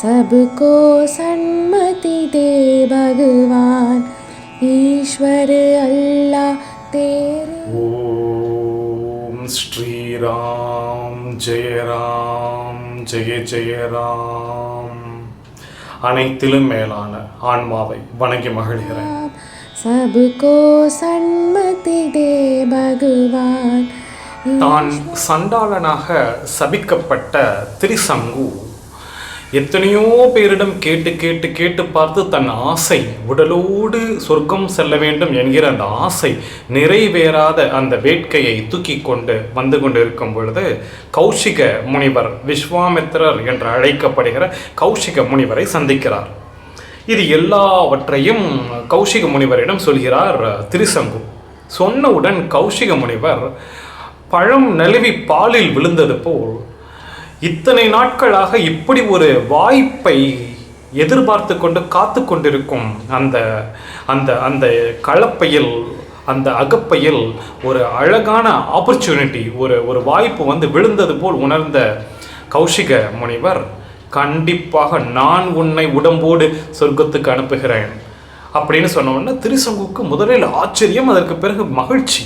सबको सन्मति दे भगवान ईश्वर अल्लाह तेरे ஓம் ஸ்ரீராம் ஜெயராம் ஜெய ஜெயராம் அனைத்திலும் மேலான ஆன்மாவை வணங்கி மகிழ்கிறேன் सबको सन्मति दे भगवान தான் சண்டாளனாக சபிக்கப்பட்ட திரிசங்கு எத்தனையோ பேரிடம் கேட்டு கேட்டு கேட்டு பார்த்து தன் ஆசை உடலோடு சொர்க்கம் செல்ல வேண்டும் என்கிற அந்த ஆசை நிறைவேறாத அந்த வேட்கையை தூக்கி கொண்டு வந்து கொண்டிருக்கும் பொழுது கௌஷிக முனிவர் விஸ்வாமித்திரர் என்று அழைக்கப்படுகிற கௌஷிக முனிவரை சந்திக்கிறார். இது எல்லாவற்றையும் கௌஷிக முனிவரிடம் சொல்கிறார் திருசங்கு. சொன்னவுடன் கௌஷிக முனிவர் பழம் நழுவி பாலில் விழுந்தது போல் இத்தனை நாட்களாக இப்படி ஒரு வாய்ப்பை எதிர்பார்த்து கொண்டு காத்து கொண்டிருக்கும் அந்த அந்த அந்த கலப்பையில் அந்த அகப்பையில் ஒரு அழகான ஆப்பர்ச்சுனிட்டி ஒரு ஒரு வாய்ப்பு வந்து விழுந்தது போல் உணர்ந்த கௌஷிக முனிவர் கண்டிப்பாக நான் உன்னை உடம்போடு சொர்க்கத்துக்கு அனுப்புகிறேன். அப்படின்னு சொன்ன உடனே திருசங்குக்கு முதலில் ஆச்சரியம் அதற்கு பிறகு மகிழ்ச்சி.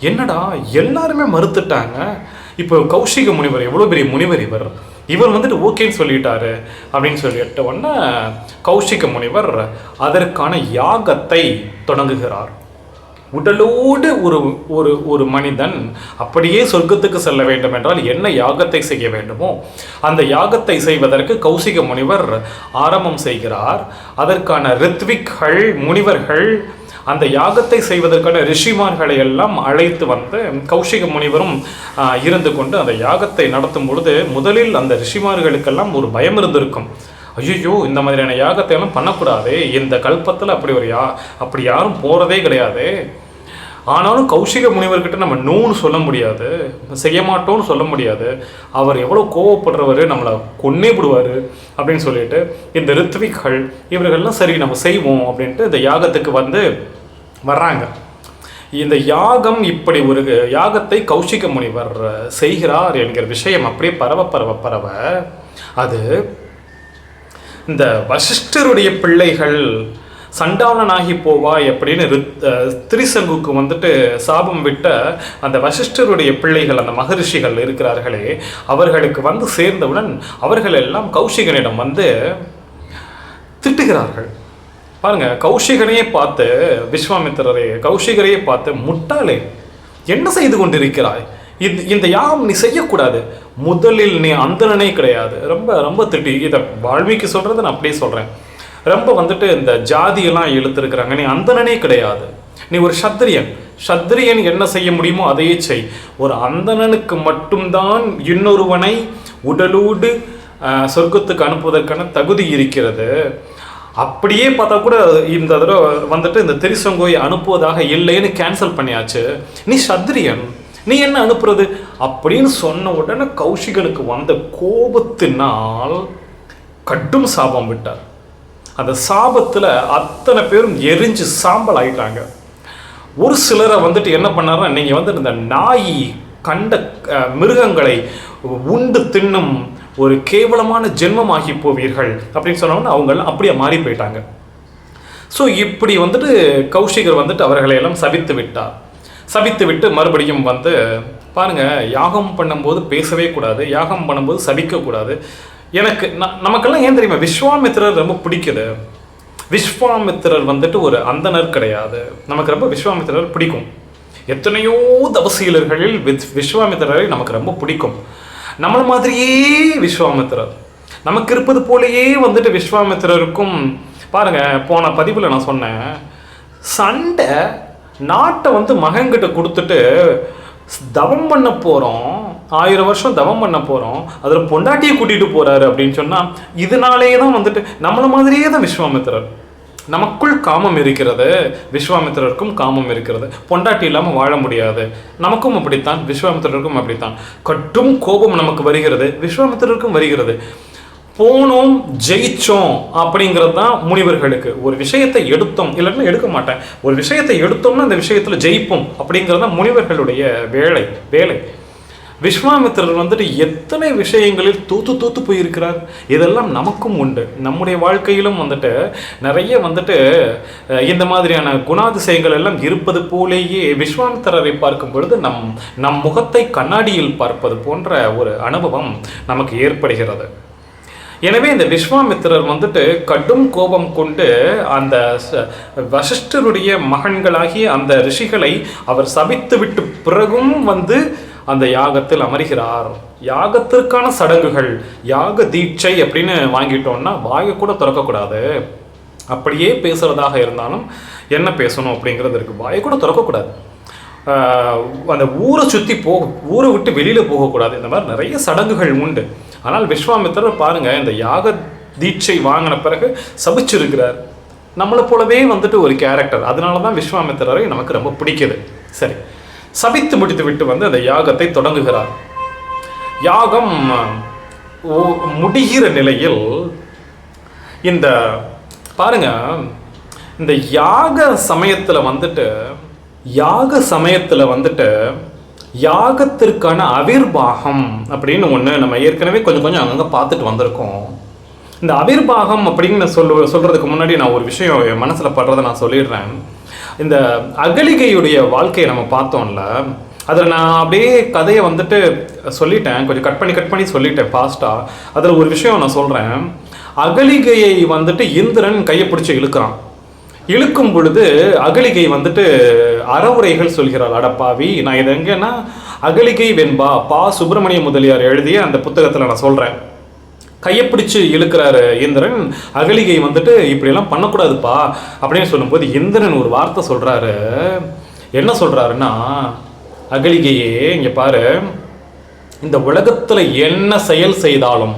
என்னடா எல்லாருமே மறுத்துட்டாங்க. இப்போ கௌஷிக முனிவர் எவ்வளோ பெரிய முனிவர் இவர்? இவர் வந்துட்டு ஓகேன்னு சொல்லிட்டாரு அப்படின்னு சொல்லிட்ட உடனே கௌஷிக முனிவர் அதற்கான யாகத்தை தொடங்குகிறார். உடலோடு ஒரு ஒரு ஒரு மனிதன் அப்படியே சொர்க்கத்துக்கு செல்ல வேண்டும் என்றால் என்ன யாகத்தை செய்ய வேண்டுமோ அந்த யாகத்தை செய்வதற்கு கௌசிக முனிவர் ஆரம்பம் செய்கிறார். அதற்கான ரித்விக்கள் முனிவர்கள் அந்த யாகத்தை செய்வதற்கான ரிஷிமார்களை எல்லாம் அழைத்து வந்து கௌஷிக முனிவரும் இருந்து கொண்டு அந்த யாகத்தை நடத்தும் பொழுது முதலில் அந்த ரிஷிமார்களுக்கெல்லாம் ஒரு பயம் இருந்திருக்கும். ஐயோ இந்த மாதிரியான யாகத்தை எல்லாம் பண்ணக்கூடாது இந்த கல்பத்தில் அப்படி ஒரு யா அப்படி யாரும் போகிறதே கிடையாது. ஆனாலும் கௌஷிக முனிவர்கிட்ட நம்ம நோன்னு சொல்ல முடியாது செய்ய மாட்டோம்னு சொல்ல முடியாது. அவர் எவ்வளோ கோவப்படுறவர் நம்மளை கொன்னே விடுவார் அப்படின்னு சொல்லிட்டு இந்த ரித்விக்கள் இவர்கள்லாம் சரி நம்ம செய்வோம் அப்படின்ட்டு இந்த யாகத்துக்கு வந்து வர்றாங்க. இந்த யாகம் இப்படி ஒரு யாகத்தை கௌஷிக முனிவர் செய்கிறார் என்கிற விஷயம் அப்படியே பரவ பரவ பரவ அது இந்த வசிஷ்டருடைய பிள்ளைகள் சண்டாளனாகி போவாய் அப்படின்னு ரித்- திரிசங்குக்கு வந்துட்டு சாபம் விட்ட அந்த வசிஷ்டருடைய பிள்ளைகள் அந்த மகரிஷிகள் இருக்கிறார்களே அவர்களுக்கு வந்து சேர்ந்தவுடன் அவர்கள் எல்லாம் கௌஷிகனிடம் வந்து திட்டுகிறார்கள். பாருங்க கௌஷிகனையே பார்த்து விஸ்வாமித்திரரே கௌஷிகரையே பார்த்து முட்டாளே என்ன செய்து கொண்டிருக்கிறாய்? இது இந்த யாகம் நீ செய்யக்கூடாது. முதலில் நீ அந்தணனே கிடையாது. ரொம்ப ரொம்ப திட்டி இதை வால்மீகி சொல்றதை நான் அப்படியே சொல்றேன். ரொம்ப வந்துட்டு இந்த ஜாதியெல்லாம் இழுத்துருக்குறாங்க. நீ அந்தணனே கிடையாது. நீ ஒரு சத்திரியன். சத்திரியன் என்ன செய்ய முடியுமோ அதையே செய். ஒரு அந்தணனுக்கு மட்டும்தான் இன்னொருவனை உடலோடு சொர்க்கத்துக்கு அனுப்புவதற்கான தகுதி இருக்கிறது. அப்படியே பார்த்தா கூட இந்த தடவை வந்துட்டு இந்த தெரிசங்கோயை அனுப்புவதாக இல்லைன்னு கேன்சல் பண்ணியாச்சு. நீ சத்திரியன். நீ என்ன அனுப்புறது? அப்படின்னு சொன்ன உடனே கௌஷிகனுக்கு வந்த கோபத்தினால் கடும் சாபம் விட்டார். அந்த சாபத்தில் அத்தனை பேரும் எரிஞ்சு சாம்பல் ஆயிட்டாங்க. ஒரு சிலரை வந்துட்டு என்ன பண்ணாருன்னா நீங்கள் வந்து இந்த நாய் கண்ட மிருகங்களை உண்டு தின்னும் ஒரு கேவலமான ஜென்மமாகி போவீர்கள் அப்படின்னு சொன்னோன்னா அவங்கெல்லாம் அப்படியே மாறி போயிட்டாங்க. ஸோ இப்படி வந்துட்டு கௌஷிகர் வந்துட்டு அவர்களை எல்லாம் சபித்து விட்டார். சபித்து விட்டு மறுபடியும் வந்து பாருங்க யாகம் பண்ணும்போது பேசவே கூடாது யாகம் பண்ணும்போது சபிக்கக்கூடாது எனக்கு நமக்கெல்லாம் ஏன் தெரியுமா? விஸ்வாமித்திரர் ரொம்ப பிடிக்குது விஸ்வாமித்திரர் வந்துட்டு ஒரு அந்தனர் கிடையாது. நமக்கு ரொம்ப விஸ்வாமித்திரர் பிடிக்கும். எத்தனையோ தவசீலர்களில் வித்- விஸ்வாமித்திரரை நமக்கு ரொம்ப பிடிக்கும். நம்மள மாதிரியே விஸ்வாமித்திரர். நமக்கு இருப்பது போலயே வந்துட்டு விஸ்வாமித்திரருக்கும் பாருங்க போன பதிவில் நான் சொன்னேன். சண்டை நாட்டை வந்து மகன்கிட்ட கொடுத்துட்டு தவம் பண்ண போகிறோம் ஆயிரம் வருஷம் தவம் பண்ண போகிறோம் அதில் பொண்டாட்டியை கூட்டிகிட்டு போகிறாரு அப்படின்னு சொன்னால் இதனாலேயே தான் வந்துட்டு நம்மளை மாதிரியே தான் விஸ்வாமித்திரர். நமக்குள் காமம் இருக்கிறது. விஸ்வாமித்திரருக்கும் காமம் இருக்கிறது. பொண்டாட்டி இல்லாமல் வாழ முடியாது. நமக்கும் அப்படித்தான் விஸ்வாமித்திரருக்கும் அப்படித்தான். கட்டும் கோபம் நமக்கு வருகிறது. விஸ்வாமித்திரருக்கும் வருகிறது. போனோம் ஜெயிச்சோம் அப்படிங்கிறது தான் முனிவர்களுக்கு. ஒரு விஷயத்தை எடுத்தோம் இல்லைன்னா எடுக்க மாட்டேன். ஒரு விஷயத்தை எடுத்தோம்னா அந்த விஷயத்தில் ஜெயிப்போம் அப்படிங்கிறது தான் முனிவர்களுடைய வேலை வேலை. விஸ்வாமித்திரர் வந்துட்டு எத்தனை விஷயங்களில் தூத்து தூத்து போயிருக்கிறார்? இதெல்லாம் நமக்கும் உண்டு. நம்முடைய வாழ்க்கையிலும் வந்துட்டு நிறைய வந்துட்டு இந்த மாதிரியான குணாதிசயங்கள் எல்லாம் இருப்பது போலேயே விஸ்வாமித்திரரை பார்க்கும் பொழுது நம் நம் முகத்தை கண்ணாடியில் பார்ப்பது போன்ற ஒரு அனுபவம் நமக்கு ஏற்படுகிறது. எனவே இந்த விஸ்வாமித்திரர் வந்துட்டு கடும் கோபம் கொண்டு அந்த வசிஷ்டருடைய மகன்களாகிய அந்த ரிஷிகளை அவர் சபித்து விட்டு பிறகும் வந்து அந்த யாகத்தில் அமர்கிறார். யாகத்திற்கான சடங்குகள் யாக தீட்சை அப்படின்னு வாங்கிட்டோம்னா வாயை கூட திறக்கக்கூடாது. அப்படியே பேசுறதாக இருந்தாலும் என்ன பேசணும் அப்படிங்கிறது இருக்கு. வாயை கூட திறக்கக்கூடாது. அந்த ஊரை சுற்றி போக ஊரை விட்டு வெளியில் போகக்கூடாது. இந்த மாதிரி நிறைய சடங்குகள் உண்டு. ஆனால் விஸ்வாமித்திரர் பாருங்க இந்த யாக தீட்சை வாங்கின பிறகு சபிச்சிருக்கிறார். நம்மளை போலவே வந்துட்டு ஒரு கேரக்டர் அதனால தான் விஸ்வாமித்திரரை நமக்கு ரொம்ப பிடிக்குது. சரி. சபித்து முடித்து விட்டு வந்து அந்த யாகத்தை தொடங்குகிறார். யாகம் ஓ- முடிகிற நிலையில் இந்த பாருங்க இந்த யாக சமயத்தில் வந்துட்டு யாக சமயத்தில் வந்துட்டு யாகத்திற்கான அவிர்வாகம் அப்படின்னு ஒன்று நம்ம ஏற்கனவே கொஞ்சம் கொஞ்சம் அங்கங்கே பார்த்துட்டு வந்திருக்கோம். இந்த அபிர்பாகம் அப்படின்னு சொல்லு சொல்கிறதுக்கு முன்னாடி நான் ஒரு விஷயம் என் மனசில் படுறதை நான் சொல்லிடுறேன். இந்த அகலிகையுடைய வாழ்க்கையை நம்ம பார்த்தோம்ல அதில் நான் அப்படியே கதையை வந்துட்டு சொல்லிட்டேன். கொஞ்சம் கட் பண்ணி கட் பண்ணி சொல்லிட்டேன் ஃபாஸ்ட்டாக அதில் ஒரு விஷயம் நான் சொல்கிறேன் அகலிகையை வந்துட்டு இந்திரன் கையை பிடிச்சி இழுக்கிறான். இழுக்கும் பொழுது அகலிகை வந்துட்டு அறவுரைகள் சொல்கிறாள். அடப்பாவி நான் இது எங்கன்னா அகலிகை வெண்பா பா சுப்பிரமணிய முதலியார் எழுதிய அந்த புத்தகத்தில் நான் சொல்கிறேன் கையை பிடிச்சி இழுக்கிறாரு இந்திரன். அகலிகை வந்துட்டு இப்படியெல்லாம் பண்ணக்கூடாதுப்பா. அப்படின்னு சொல்லும்போது இந்திரன் ஒரு வார்த்தை சொல்கிறாரு என்ன சொல்கிறாருன்னா அகலிகையே இங்கே பாரு. இந்த உலகத்தில் என்ன செயல் செய்தாலும்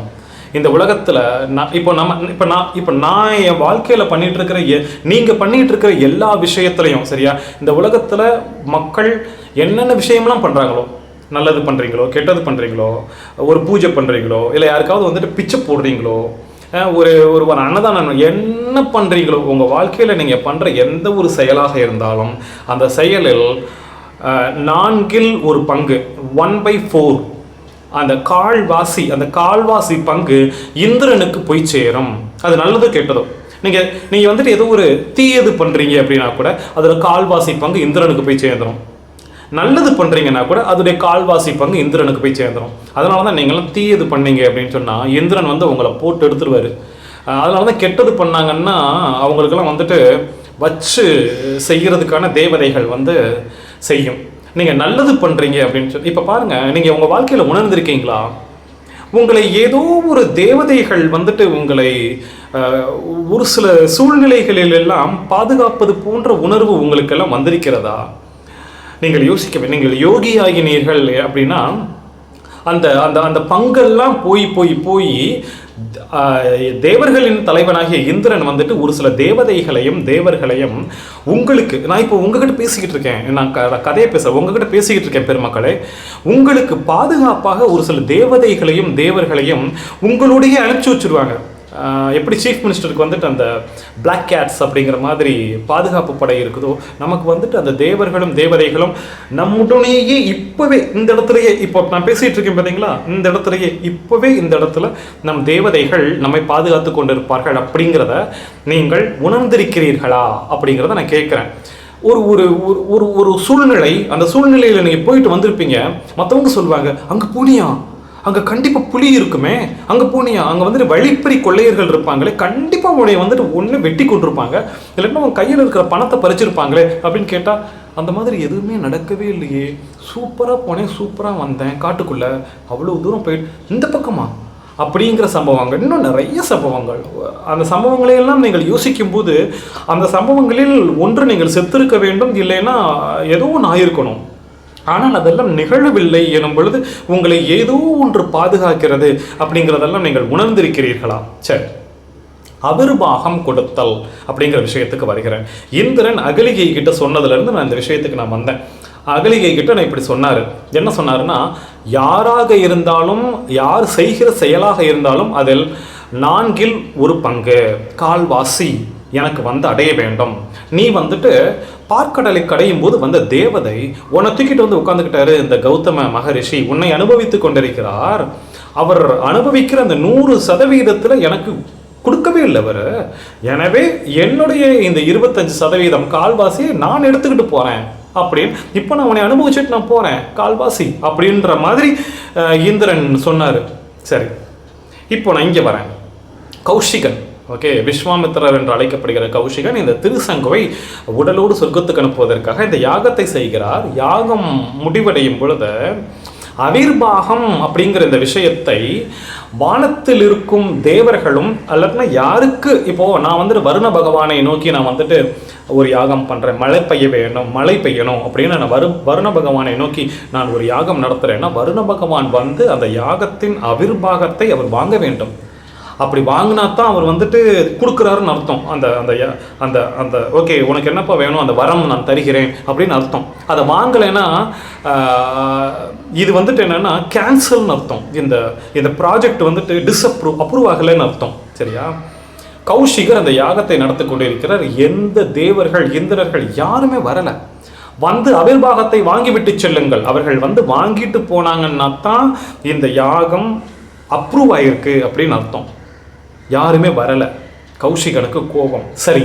இந்த உலகத்தில் நான் இப்போ நம்ம இப்போ நான் இப்போ நான் என் வாழ்க்கையில் பண்ணிகிட்டு இருக்கிற எ- நீங்கள் பண்ணிகிட்டு இருக்கிற எல்லா விஷயத்துலையும் சரியா? இந்த உலகத்தில் மக்கள் என்னென்ன விஷயம்லாம் பண்ணுறாங்களோ நல்லது பண்ணுறீங்களோ கெட்டது பண்ணுறீங்களோ ஒரு பூஜை பண்ணுறீங்களோ இல்லை யாருக்காவது வந்துட்டு பிச்சை போடுறீங்களோ ஒரு ஒரு ஒரு அன்னதானம் என்ன பண்ணுறீங்களோ உங்கள் வாழ்க்கையில் நீங்கள் பண்ணுற எந்த ஒரு செயலாக இருந்தாலும் அந்த செயலில் நான்கில் ஒரு பங்கு ஒன் பை ஃபோர் அந்த கால்வாசி அந்த கால்வாசி பங்கு இந்திரனுக்கு போய் சேரும். அது நல்லதோ கெட்டதோ? நீங்கள் நீங்கள் வந்துட்டு ஏதோ ஒரு தீயது பண்ணுறீங்க அப்படின்னா கூட அதில் கால்வாசி பங்கு இந்திரனுக்கு போய் சேர்ந்துடும் நல்லது பண்ணுறீங்கன்னா கூட அதோடைய கால்வாசி பங்கு இந்திரனுக்கு போய் சேர்ந்துரும். அதனால தான் நீங்களாம் தீயது பண்ணீங்க அப்படின்னு சொன்னால் இந்திரன் வந்து உங்களை போட்டு எடுத்துருவார். அதனால தான் கெட்டது பண்ணாங்கன்னா அவங்களுக்கெல்லாம் வந்துட்டு வச்சு செய்கிறதுக்கான தேவதைகள் வந்து செய்யும். நீங்கள் நல்லது பண்ணுறீங்க அப்படின்னு சொல்லி இப்போ பாருங்கள் நீங்கள் உங்கள் வாழ்க்கையில் உணர்ந்திருக்கீங்களா? உங்களை ஏதோ ஒரு தேவதைகள் வந்துட்டு உங்களை ஒரு சில சூழ்நிலைகளில் எல்லாம் பாதுகாப்பது போன்ற உணர்வு உங்களுக்கெல்லாம் வந்திருக்கிறதா? நீங்கள் யோசிக்க நீங்கள் யோகி ஆகினீர்கள் அப்படின்னா அந்த அந்த அந்த பங்கெல்லாம் போய் போய் போய் தேவர்களின் தலைவனாகிய இந்திரன் வந்துட்டு ஒரு சில தேவதைகளையும் தேவர்களையும் உங்களுக்கு நான் இப்போ உங்ககிட்ட பேசிக்கிட்டு இருக்கேன். நான் க- கதையை பேச உங்ககிட்ட பேசிக்கிட்டு இருக்கேன் பெருமக்களே. உங்களுக்கு பாதுகாப்பாக ஒரு சில தேவதைகளையும் தேவர்களையும் உங்களுடைய அனுப்பிச்சி வச்சிருவாங்க. எப்படி சீஃப் மினிஸ்டருக்கு வந்துட்டு அந்த பிளாக் கேட்ஸ் அப்படிங்கிற மாதிரி பாதுகாப்பு படை இருக்குதோ நமக்கு வந்துட்டு அந்த தேவர்களும் தேவதைகளும் நம்முடனேயே இப்போவே இந்த இடத்துலயே இப்போ நான் பேசிகிட்டு இருக்கேன் பார்த்தீங்களா இந்த இடத்துலயே இப்போவே இந்த இடத்துல நம் தேவதைகள் நம்மை பாதுகாத்து கொண்டிருப்பார்கள் அப்படிங்கிறத நீங்கள் உணர்ந்திருக்கிறீர்களா அப்படிங்கிறத நான் கேட்குறேன். ஒரு ஒரு ஒரு ஒரு ஒரு சூழ்நிலை அந்த சூழ்நிலையில் நீங்கள் போயிட்டு வந்திருப்பீங்க மற்றவங்க சொல்லுவாங்க அங்கே போனியா? அங்கே கண்டிப்பாக புலி இருக்குமே. அங்கே போனியா அங்கே வந்துட்டு வழிப்பறி கொள்ளையர்கள் இருப்பாங்களே கண்டிப்பாக உடைய வந்துட்டு ஒன்று வெட்டி கொண்டிருப்பாங்க. இல்லைன்னா அவங்க கையில் இருக்கிற பணத்தை பறிச்சிருப்பாங்களே அப்படின்னு கேட்டால் அந்த மாதிரி எதுவுமே நடக்கவே இல்லையே. சூப்பராக போனேன் சூப்பராக வந்தேன் காட்டுக்குள்ளே. அவ்வளோ தூரம் போயிட்டு இந்த பக்கமா? அப்படிங்கிற சம்பவங்கள் இன்னும் நிறைய சம்பவங்கள். அந்த சம்பவங்களையெல்லாம் நீங்கள் யோசிக்கும்போது அந்த சம்பவங்களில் ஒன்று நீங்கள் செத்திருக்க வேண்டும் இல்லைன்னா ஏதோ ஒன்று ஆயிருக்கணும். ஆனால் அதெல்லாம் நிகழவில்லை எனும் பொழுது உங்களை ஏதோ ஒன்று பாதுகாக்கிறது அப்படிங்கிறதெல்லாம் நீங்கள் உணர்ந்திருக்கிறீர்களா? சரி. அவிர்வாகம் கொடுத்தல் அப்படிங்கிற விஷயத்துக்கு வருகிறேன். இந்திரன் அகலிகை கிட்ட சொன்னதுலேருந்து நான் இந்த விஷயத்துக்கு நான் வந்தேன். அகலிகை கிட்ட நான் இப்படி சொன்னார். என்ன சொன்னாருன்னா யாராக இருந்தாலும் யார் செய்கிற செயலாக இருந்தாலும் அதில் நான்கில் ஒரு பங்கு. கால்வாசி எனக்கு வந்து அடைய வேண்டும். நீ வந்துட்டு பார்க்கடலை கடையும் போது வந்த தேவதை உன்னை தூக்கிட்டு வந்து உட்காந்துக்கிட்டாரு இந்த கௌதம மகரிஷி. உன்னை அனுபவித்துக் கொண்டிருக்கிறார். அவர் அனுபவிக்கிற அந்த நூறு சதவீதத்தில் எனக்கு கொடுக்கவே இல்லை அவர். எனவே என்னுடைய இந்த இருபத்தஞ்சு சதவீதம் கால்வாசியை நான் எடுத்துக்கிட்டு போகிறேன் அப்படின்னு இப்போ நான் உன்னை அனுபவிச்சுட்டு நான் போகிறேன் கால்வாசி அப்படின்ற மாதிரி இந்திரன் சொன்னார். சரி இப்போ நான் இங்கே வரேன். கௌஷிகன். ஓகே விஸ்வாமித்திரர் என்று அழைக்கப்படுகிற கௌஷிகன் இந்த திருசங்குவை உடலோடு சொர்க்கத்துக்கு அனுப்புவதற்காக இந்த யாகத்தை செய்கிறார். யாகம் முடிவடையும் பொழுது அவிர்வாகம் அப்படிங்கிற இந்த விஷயத்தை வானத்தில் இருக்கும் தேவர்களும் அல்லதுனா யாருக்கு? இப்போ நான் வந்துட்டு வருண பகவானை நோக்கி நான் வந்துட்டு ஒரு யாகம் பண்ணுறேன் மழை பெய்ய வேணும் மழை பெய்யணும் அப்படின்னு நான் வரு வருண பகவானை நோக்கி நான் ஒரு யாகம் நடத்துகிறேன்னா வருண பகவான் வந்து அந்த யாகத்தின் அவிர்வாகத்தை அவர் வாங்க வேண்டும். அப்படி வாங்கினா தான் அவர் வந்துட்டு கொடுக்குறாருன்னு அர்த்தம். அந்த அந்த அந்த அந்த ஓகே உனக்கு என்னப்பா வேணும்? அந்த வரம் நான் தருகிறேன் அப்படின்னு அர்த்தம். அதை வாங்கலைன்னா இது வந்துட்டு என்னென்னா கேன்சல்னு அர்த்தம். இந்த இந்த ப்ராஜெக்ட் வந்துட்டு டிஸ்அப்ரூவ் அப்ரூவ் ஆகலைன்னு அர்த்தம். சரியா? கௌஷிகர் அந்த யாகத்தை நடத்தி கொண்டிருக்கிறார். எந்த தேவர்கள் இந்திரர்கள் யாருமே வரலை. வந்து அவிர்வாகத்தை வாங்கிவிட்டு செல்லுங்கள். அவர்கள் வந்து வாங்கிட்டு போனாங்கன்னா தான் இந்த யாகம் அப்ரூவ் ஆயிருக்கு அப்படின்னு அர்த்தம். யாருமே வரலை. கௌஷிகனுக்கு கோபம். சரி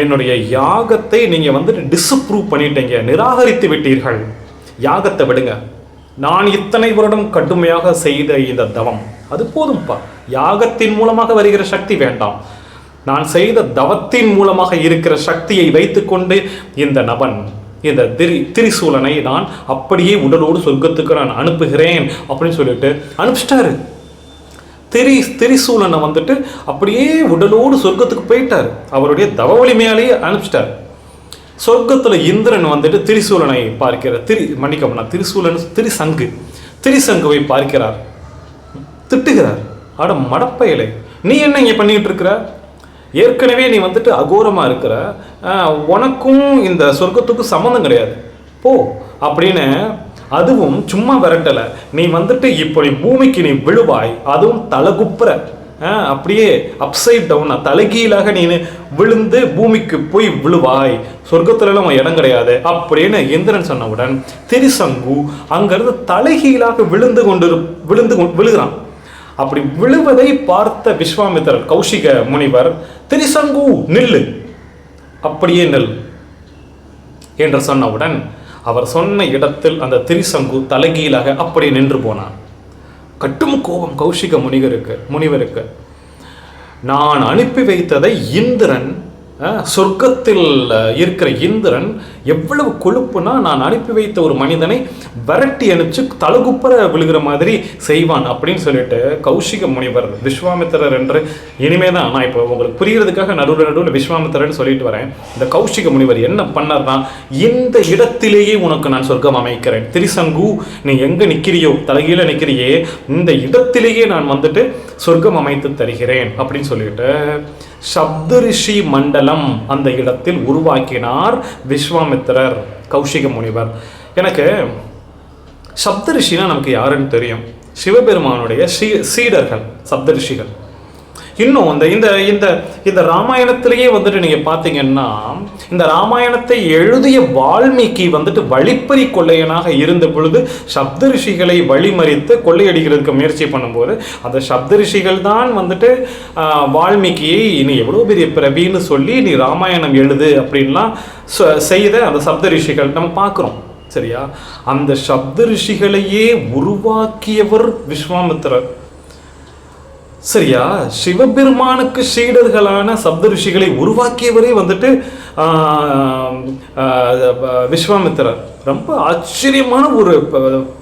என்னுடைய யாகத்தை நீங்கள் வந்துட்டு டிஸ்அப்ரூவ் பண்ணிட்டீங்க நிராகரித்து விட்டீர்கள். யாகத்தை விடுங்க. நான் இத்தனை வருடம் கடுமையாக செய்த இந்த தவம். அது போதும்ப்பா யாகத்தின் மூலமாக வருகிற சக்தி வேண்டாம். நான் செய்த தவத்தின் மூலமாக இருக்கிற சக்தியை வைத்துக்கொண்டு இந்த நபன் இந்த திரி திரிசூலனை நான் அப்படியே உடலோடு சொர்க்கத்துக்கு நான் அனுப்புகிறேன் அப்படின்னு சொல்லிட்டு அனுப்பிச்சிட்டாரு. திரி திரிசூலனை வந்துட்டு அப்படியே உடலோடு சொர்க்கத்துக்கு போயிட்டார். அவருடைய தவ வலிமையாலேயே அனுப்பிச்சிட்டார். சொர்க்கத்தில் இந்திரன் வந்துட்டு திரிசூலனை பார்க்கிறார். திரி மன்னிக்கம்னா திரிசூலன் திரிசங்கு. திரிசங்குவை பார்க்கிறார். திட்டுகிறார். ஆட மடப்பயலை நீ என்ன இங்கே பண்ணிட்டு இருக்கிற? ஏற்கனவே நீ வந்துட்டு அகோரமாக இருக்கிற. உனக்கும் இந்த சொர்க்கத்துக்கும் சம்மந்தம் கிடையாது. போ அப்படின்னு அதுவும் சும்மா விரட்டல. நீ வந்துட்டு இப்போ நீ பூமிக்கு நீ விழுவாய். அதுவும் தலகுப்புற. ஆஹ், அப்படியே அப்சைட் டவுனா தலைகீழாக நீ விழுந்து பூமிக்கு போய் விழுவாய். சொர்க்கத்துலலாம் அவன் இடம் கிடையாது. அப்படின்னு இந்திரன் சொன்னவுடன் திரிசங்கு அங்கிருந்து தலைகீழாக விழுந்து கொண்டு விழுந்து விழுகிறான். அப்படி விழுவதை பார்த்த விஸ்வாமித்திரர் கௌஷிக முனிவர் திரிசங்கு நில்லு. அப்படியே நெல். என்று சொன்னவுடன் அவர் சொன்ன இடத்தில் அந்த திரிசங்கு தலைகீழாக அப்படியே நின்று போனான். கட்டும் கோபம் கௌஷிக முனிகருக்கு முனிவருக்கு. நான் அனுப்பி வைத்ததை இந்திரன் சொர்க்கத்தில் இருக்கிற இந்திரன் எவ்வளவு கொழுப்புனா நான் அனுப்பி வைத்த ஒரு மனிதனை விரட்டி அனுப்பிச்சு தலகுப்புற விழுகிற மாதிரி செய்வான் அப்படின்னு சொல்லிட்டு கௌஷிக முனிவர் விஸ்வாமித்திரர் என்று இனிமே தான் நான் இப்போ உங்களுக்கு புரிகிறதுக்காக நடுவில் நடுவில் விஸ்வாமித்திரர்னு சொல்லிட்டு வரேன். இந்த கௌஷிக முனிவர் என்ன பண்ணார்னா இந்த இடத்திலேயே உனக்கு நான் சொர்க்கம் அமைக்கிறேன். திரிசங்கு நீ எங்கே நிற்கிறியோ தலைகீழ நிற்கிறியே இந்த இடத்திலேயே நான் வந்துட்டு சொர்க்கம் அமைத்து தருகிறேன் அப்படின்னு சொல்லிட்டு சப்தரிஷி மண்டலம் அந்த இடத்தில் உருவாக்கினார் விஸ்வாமித்திரர் கௌஷிக முனிவர். எனக்கு சப்தரிஷினா நமக்கு யாருன்னு தெரியும்? சிவபெருமானுடைய சீ சீடர்கள் சப்தரிஷிகள். இன்னும் இந்த இந்த இந்த இந்த ராமாயணத்திலேயே வந்துட்டு நீங்கள் பார்த்தீங்கன்னா இந்த ராமாயணத்தை எழுதிய வால்மீகி வந்துட்டு வழிப்பறி கொள்ளையனாக இருந்த பொழுது சப்த ரிஷிகளை வழிமறித்து கொள்ளையடிக்கிறதுக்கு முயற்சி பண்ணும்போது அந்த சப்த ரிஷிகள் தான் வந்துட்டு வால்மீகியை நீ எவ்வளோ பெரிய பிரவின்னு சொல்லி நீ ராமாயணம் எழுது அப்படின்லாம் செய்த அந்த சப்த ரிஷிகள் நம்ம பார்க்குறோம். சரியா? அந்த சப்த ரிஷிகளையே உருவாக்கியவர் விஸ்வாமித்திரர். சரியா? சிவபெருமானுக்கு சீடர்களான சப்த ரிஷிகளை உருவாக்கியவரே வந்துட்டு விஸ்வாமித்திரர். ரொம்ப ஆச்சரியமான ஒரு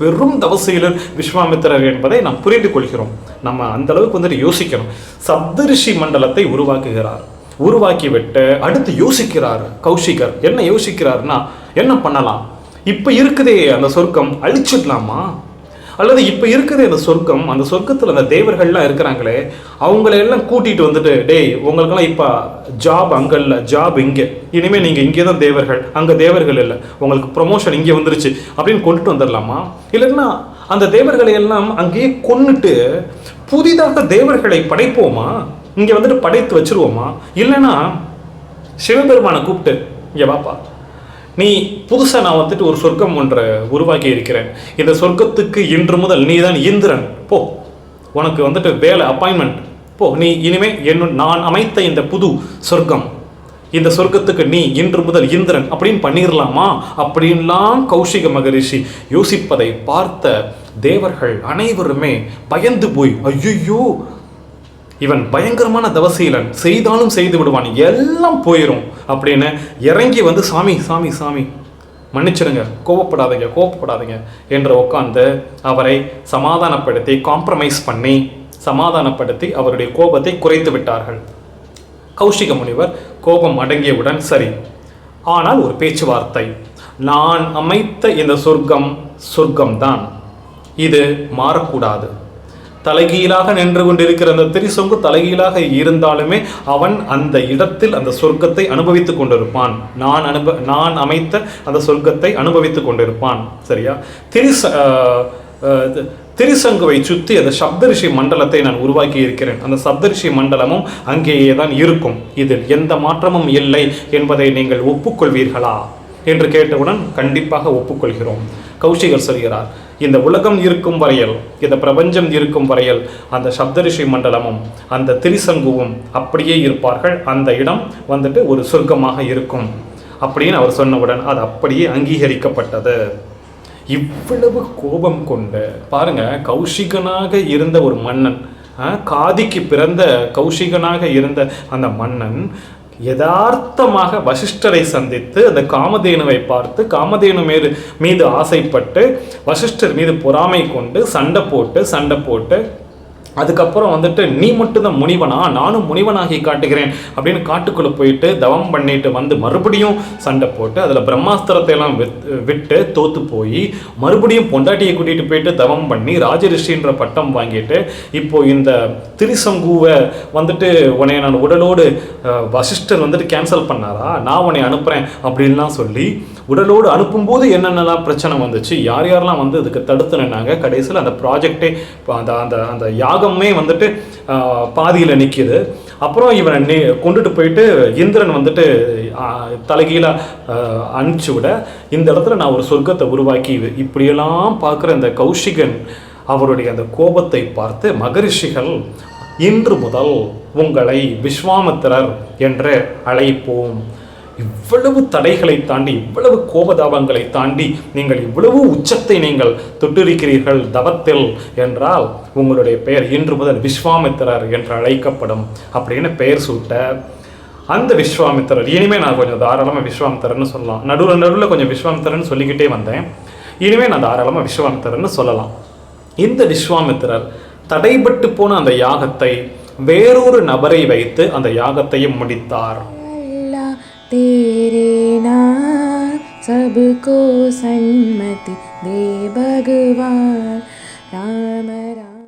பெரும் தவசீலர் விஸ்வாமித்திரர் என்பதை நாம் புரிந்து கொள்கிறோம். நம்ம அந்த அளவுக்கு வந்துட்டு யோசிக்கணும். சப்த ரிஷி மண்டலத்தை உருவாக்குகிறார். உருவாக்கிவிட்டு அடுத்து யோசிக்கிறார் கௌஷிகர். என்ன யோசிக்கிறார்னா என்ன பண்ணலாம்? இப்போ இருக்குதே அந்த சொர்க்கம். அழிச்சிடலாமா? அல்லது இப்போ இருக்குது அந்த சொர்க்கம் அந்த சொர்க்கத்தில் அந்த தேவர்கள்லாம் இருக்கிறாங்களே அவங்கள எல்லாம் வந்துட்டு டேய் உங்களுக்கெல்லாம் இப்போ ஜாப் அங்கே இல்லை ஜாப் இங்கே. இனிமேல் நீங்கள் இங்கே தான் தேவர்கள். அங்கே தேவர்கள் இல்லை. உங்களுக்கு ப்ரொமோஷன் இங்கே வந்துருச்சு. அப்படின்னு கொண்டுட்டு வந்துடலாமா இல்லைன்னா அந்த தேவர்களை எல்லாம் அங்கேயே கொன்னுட்டு புதிதாக தேவர்களை படைப்போமா? இங்கே வந்துட்டு படைத்து வச்சிருவோமா? இல்லைன்னா சிவபெருமானை கூப்பிட்டு இங்கே வாப்பா. நீ புதுசாக நான் வந்துட்டு ஒரு சொர்க்கம் ஒன்றை உருவாக்கி இருக்கிறேன். இந்த சொர்க்கத்துக்கு இன்று முதல் நீ தான் இந்திரன். போ. உனக்கு வந்துட்டு வேலை அப்பாயின்மெண்ட் போ. நீ இனிமே என்ன நான் அமைத்த இந்த புது சொர்க்கம். இந்த சொர்க்கத்துக்கு நீ இன்று முதல் இந்திரன். அப்படின்னு பண்ணிடலாமா அப்படின்லாம் கௌஷிக மகரிஷி யோசிப்பதை பார்த்த தேவர்கள் அனைவருமே பயந்து போய் ஐயோ இவன் பயங்கரமான தவசீலன். செய்தாலும் செய்து விடுவான். எல்லாம் போயிடும் அப்படின்னு இறங்கி வந்து சாமி சாமி சாமி மன்னிச்சிடுங்க. கோவப்படாதீங்க கோவப்படாதீங்க. என்று உட்காந்து அவரை சமாதானப்படுத்தி காம்ப்ரமைஸ் பண்ணி சமாதானப்படுத்தி அவருடைய கோபத்தை குறைத்து விட்டார்கள். கௌஷிக முனிவர் கோபம் அடங்கியவுடன் சரி ஆனால் ஒரு பேச்சுவார்த்தை. நான் அமைத்த இந்த சொர்க்கம் சொர்க்கம்தான். இது மாறக்கூடாது. தலைகீழாக நின்று கொண்டிருக்கிற அந்த திரிசொங்கு தலைகீழாக இருந்தாலுமே அவன் அந்த இடத்தில் அந்த சொர்க்கத்தை அனுபவித்துக் கொண்டிருப்பான். நான் அனுப நான் அமைத்த அந்த சொர்க்கத்தை அனுபவித்துக் கொண்டிருப்பான். சரியா? திரிச திரிசங்குவை சுற்றி அந்த சப்தரிஷி மண்டலத்தை நான் உருவாக்கி இருக்கிறேன். அந்த சப்தரிஷி மண்டலமும் அங்கேயே தான் இருக்கும். இதில் எந்த மாற்றமும் இல்லை என்பதை நீங்கள் ஒப்புக்கொள்வீர்களா? என்று கேட்டவுடன் கண்டிப்பாக ஒப்புக்கொள்கிறோம். கௌஷிகர் சொல்கிறார் இந்த உலகம் இருக்கும் வரையில் இந்த பிரபஞ்சம் இருக்கும் வரையில் அந்த சப்தரிஷி மண்டலமும் அந்த திரிசங்குவும் அப்படியே இருப்பார்கள். அந்த இடம் வந்துட்டு ஒரு சொர்க்கமாக இருக்கும். அப்படின்னு அவர் சொன்னவுடன் அது அப்படியே அங்கீகரிக்கப்பட்டது. இவ்வளவு கோபம் கொண்டு பாருங்க கௌஷிகனாக இருந்த ஒரு மன்னன் ஆ, காதிக்கு பிறந்த கௌஷிகனாக இருந்த அந்த மன்னன் யதார்த்தமாக வசிஷ்டரை சந்தித்து அந்த காமதேனுவை பார்த்து காமதேனு மீது மீது ஆசைப்பட்டு வசிஷ்டர் மீது பொறாமை கொண்டு சண்டை போட்டு சண்டை போட்டு அதுக்கப்புறம் வந்துட்டு நீ மட்டும்தான் முனிவனா நானும் முனிவனாகி காட்டுகிறேன். அப்படின்னு காட்டுக்குள்ளே போயிட்டு தவம் பண்ணிட்டு வந்து மறுபடியும் சண்டை போட்டு அதில் பிரம்மாஸ்திரத்தை எல்லாம் வித்- விட்டு தோத்து போய் மறுபடியும் பொண்டாட்டியை கூட்டிகிட்டு போயிட்டு தவம் பண்ணி ராஜரிஷின்ற பட்டம் வாங்கிட்டு இப்போ இந்த திரிசங்குவை வந்துட்டு உன்னை நான் உடலோடு வசிஷ்டர் வந்துட்டு கேன்சல் பண்ணாரா? நான் உன்னை அனுப்புகிறேன் அப்படின்லாம் சொல்லி உடலோடு அனுப்பும்போது என்னென்னலாம் பிரச்சனை வந்துச்சு யார் யாரெல்லாம் வந்து இதுக்கு தடுத்து நின்னாங்க கடைசியில் அந்த ப்ராஜெக்டே அந்த அந்த அந்த யாக யாகமே வந்துட்டு பாதியில் நிற்கிது அப்புறம் இவனை நே கொண்டுட்டு போயிட்டு இந்திரன் வந்துட்டு ஆஹ், அனுப்பிச்சு விட இந்த இடத்துல நான் ஒரு சொர்க்கத்தை உருவாக்கி இப்படியெல்லாம் பார்க்குற இந்த கௌஷிகன் அவருடைய அந்த கோபத்தை பார்த்து மகரிஷிகள் இன்று முதல் உங்களை விஸ்வாமித்திரர் என்று அழைப்போம். இவ்வளவு தடைகளை தாண்டி இவ்வளவு கோபதாபங்களை தாண்டி நீங்கள் இவ்வளவு உச்சத்தை நீங்கள் தொட்டிருக்கிறீர்கள் தவத்தில் என்றால் உங்களுடைய பெயர் இன்று முதல் விஸ்வாமித்திரர் என்று அழைக்கப்படும் அப்படின்னு பெயர் சூட்ட அந்த விஸ்வாமித்திரர் இனிமேல் நான் கொஞ்சம் தாராளமாக விஸ்வாமித்திரர்னு சொல்லலாம். நடுவில் நடுவில் கொஞ்சம் விஸ்வாமித்திரன் சொல்லிக்கிட்டே வந்தேன். இனிமேல் நான் தாராளமாக விஸ்வாமித்திரர்னு சொல்லலாம். இந்த விஸ்வாமித்திரர் தடைபட்டு போன அந்த யாகத்தை வேறொரு நபரை வைத்து அந்த யாகத்தையும் முடித்தார். तेरे नाम सबको सन्मति दे भगवान। राम